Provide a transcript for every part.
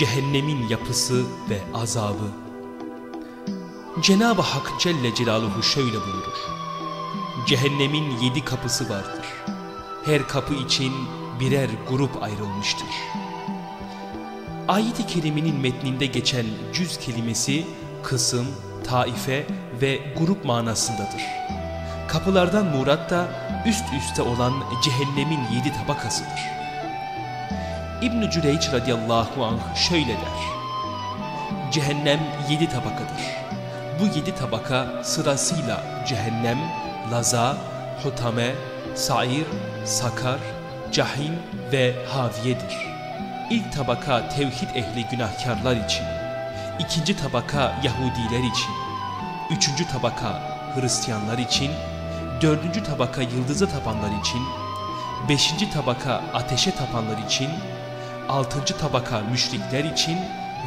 cehennemin yapısı ve azabı. Cenab-ı Hak Celle Celaluhu şöyle buyurur. Cehennemin yedi kapısı vardır. Her kapı için birer grup ayrılmıştır. Ayet-i Kerime'nin metninde geçen cüz kelimesi kısım, taife ve grup manasındadır. Kapılardan murat da üst üste olan cehennemin yedi tabakasıdır. İbn-i Cüreyç radiyallahu anh şöyle der. Cehennem yedi tabakadır. Bu yedi tabaka sırasıyla cehennem, laza, hutame, sair, sakar, cahim ve haviyedir. İlk tabaka tevhid ehli günahkarlar için, ikinci tabaka Yahudiler için, üçüncü tabaka Hristiyanlar için, dördüncü tabaka yıldıza tapanlar için, beşinci tabaka ateşe tapanlar için, altıncı tabaka müşrikler için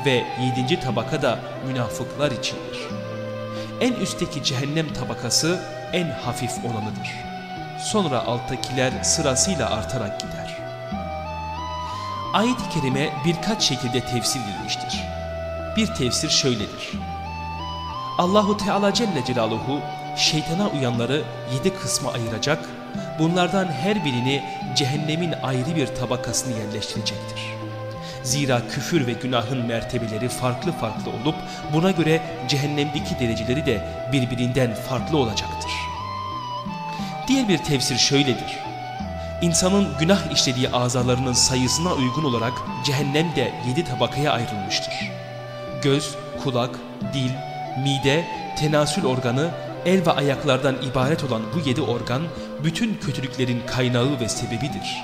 ve yedinci tabaka da münafıklar içindir. En üstteki cehennem tabakası en hafif olanıdır. Sonra alttakiler sırasıyla artarak gider. Ayet-i Kerime birkaç şekilde tefsir edilmiştir. Bir tefsir şöyledir. Allahu Teala Celle Celaluhu şeytana uyanları yedi kısma ayıracak, bunlardan her birini cehennemin ayrı bir tabakasını yerleştirecektir. Zira küfür ve günahın mertebeleri farklı farklı olup buna göre cehennemdeki dereceleri de birbirinden farklı olacaktır. Diğer bir tefsir şöyledir. İnsanın günah işlediği azalarının sayısına uygun olarak cehennem de yedi tabakaya ayrılmıştır. Göz, kulak, dil, mide, tenasül organı, el ve ayaklardan ibaret olan bu yedi organ bütün kötülüklerin kaynağı ve sebebidir.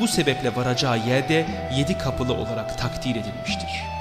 Bu sebeple varacağı yerde yedi kapılı olarak takdir edilmiştir.